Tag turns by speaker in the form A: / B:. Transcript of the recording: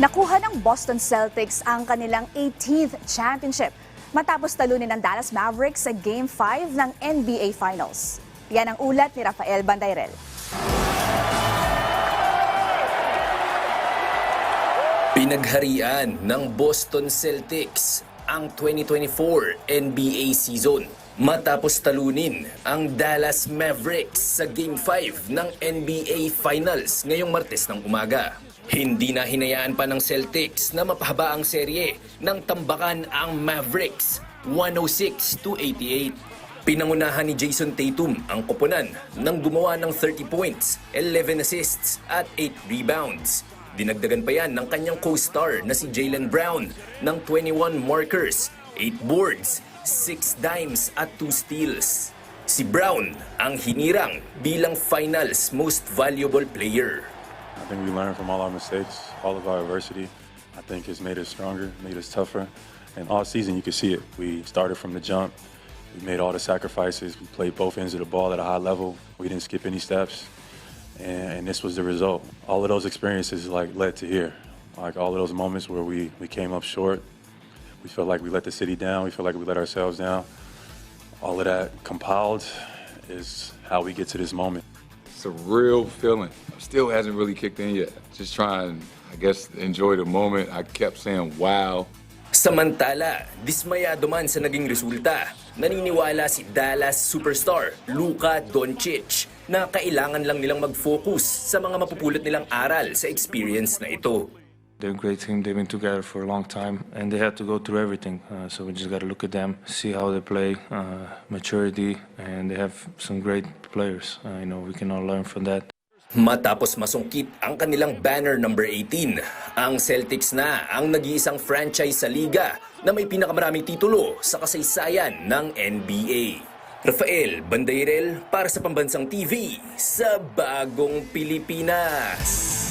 A: Nakuha ng Boston Celtics ang kanilang 18th championship matapos talunin ng Dallas Mavericks sa Game 5 ng NBA Finals. Yan ang ulat ni Rafael Bandairel.
B: Pinagharian ng Boston Celtics ang 2024 NBA season matapos talunin ang Dallas Mavericks sa Game 5 ng NBA Finals ngayong Martes ng umaga. Hindi na hinayaan pa ng Celtics na mapahaba ang serye ng tambakan ang Mavericks 106 to 88. Pinangunahan ni Jason Tatum ang koponan nang gumawa ng 30 points, 11 assists at 8 rebounds. Dinagdagan pa yan ng kanyang co-star na si Jalen Brown ng 21 markers, 8 boards, 6 dimes at 2 steals. Si Brown ang hinirang bilang finals most valuable player.
C: I think we learned from all our mistakes, all of our adversity. I think it's made us stronger, made us tougher. And all season, you can see it. We started from the jump. We made all the sacrifices. We played both ends of the ball at a high level. We didn't skip any steps. And, and this was the result. All of those experiences like led to here. Like all of those moments where we, we came up short. We felt like we let the city down. We felt like we let ourselves down. All of that compiled is how we get to this moment.
D: It's a real feeling. Still hasn't really kicked in yet. Just trying, I guess, enjoy the moment. I kept saying, wow.
B: Samantala, dismayado man sa naging resulta, naniniwala si Dallas superstar Luka Doncic na kailangan lang nilang mag-focus sa mga mapupulot nilang aral sa experience na ito.
E: They're a great team. They've been together for a long time, and they had to go through everything. Uh, so we just got to look at them, see how they play, uh, maturity, and they have some great players. Uh, you know, we can all learn from that.
B: Matapos masungkit ang kanilang banner number 18, ang Celtics na ang nag-iisang franchise sa liga na may pinakamaraming titulo sa kasaysayan ng NBA. Rafael Bandairel para sa Pambansang TV sa Bagong Pilipinas.